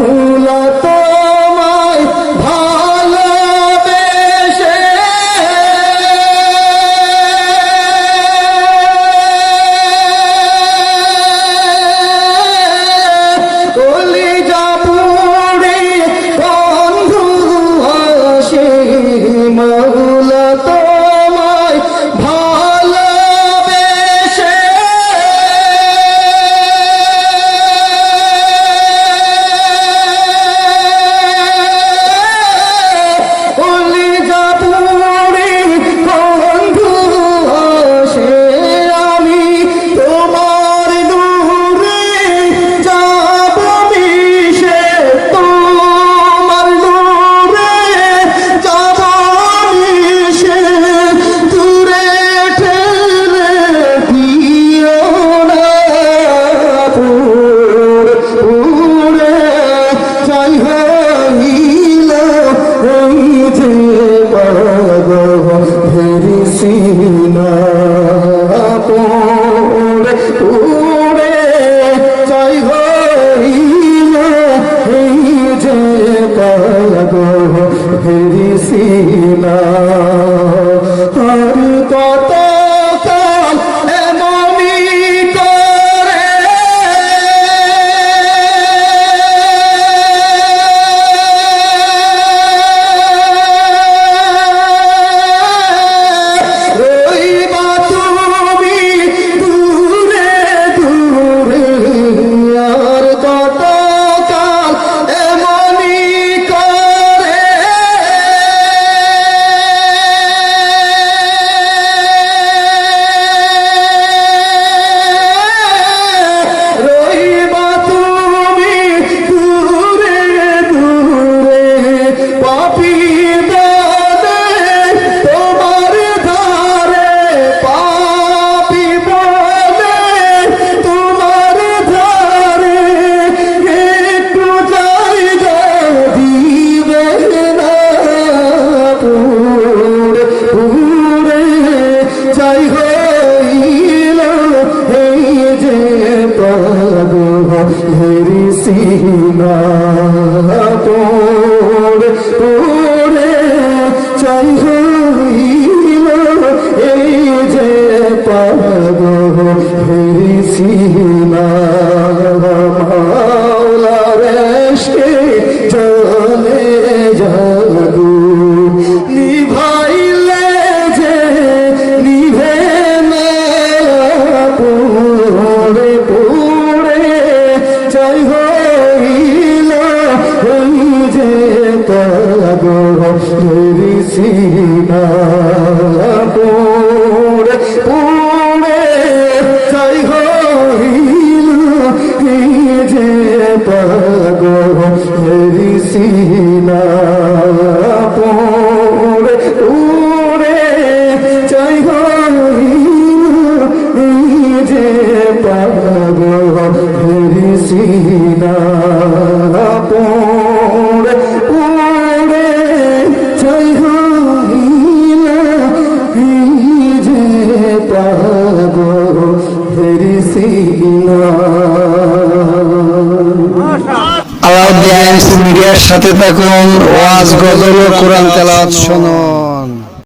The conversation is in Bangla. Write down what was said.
Allah. মেরি সিনা তোর তোরে চাই হইল এই যে পাব হেরি সিনা ধরি সিনা পুরে পুরে তাই হইল যে পাগল ধরি মিডিয়ার সাথে থাকুন ওয়াজ গজল ও কোরআন তেলাওয়াত শোনো।